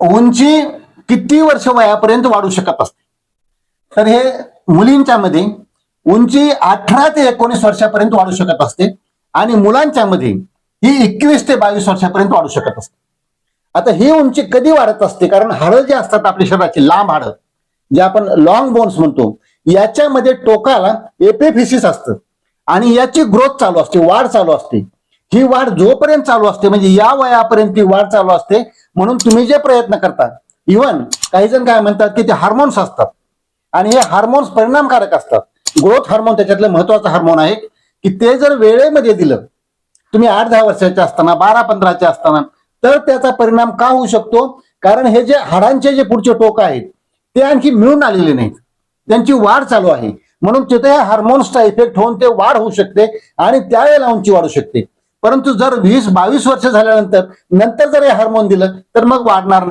उंची किती वर्ष वयापर्यंत वाढू शकत असते? तर हे मुलींच्या मध्ये उंची अठरा ते एकोणीस वर्षापर्यंत वाढू शकत असते आणि मुलांच्या मध्ये ही एकवीस ते बावीस वर्षापर्यंत वाढू शकत असते. आता ही उंची कधी वाढत असते? कारण हाडं जे असतात आपल्या शरीराची लांब हाडं जे आपण लॉंग बोन्स म्हणतो याच्यामध्ये टोकाला एपेफिसिस असतं आणि याची ग्रोथ चालू असते वाढ चालू असते. ही वाढ जोपर्यंत चालू असते म्हणजे या वयापर्यंत ती वाढ चालू असते म्हणून तुम्ही जे प्रयत्न करता इव्हन काही जण काय म्हणतात की ते हार्मोन्स असतात. आणि हे हार्मोन्स परिणामकारक असतात. ग्रोथ हार्मोन त्याच्यातलं महत्वाचं हार्मोन आहे की ते जर वेळेमध्ये दिलं तुम्ही आठ दहा वर्षाचे असताना बारा पंधराचे असताना तर त्याचा परिणाम का होऊ शकतो? कारण हे जे हाडांचे जे पुढचे टोक आहेत ते आणखी मिळून आलेले नाहीत. त्यांची वाढ चालू आहे. म्हणून तिथे हार्मोन्सचा इफेक्ट होऊन ते वाढ होऊ शकते आणि त्यावेळेला उंची वाढू शकते. परंतु जर वीस बावीस वर्ष झाल्यानंतर नंतर जर हे हार्मोन दिलं तर मग वाढणार नाही.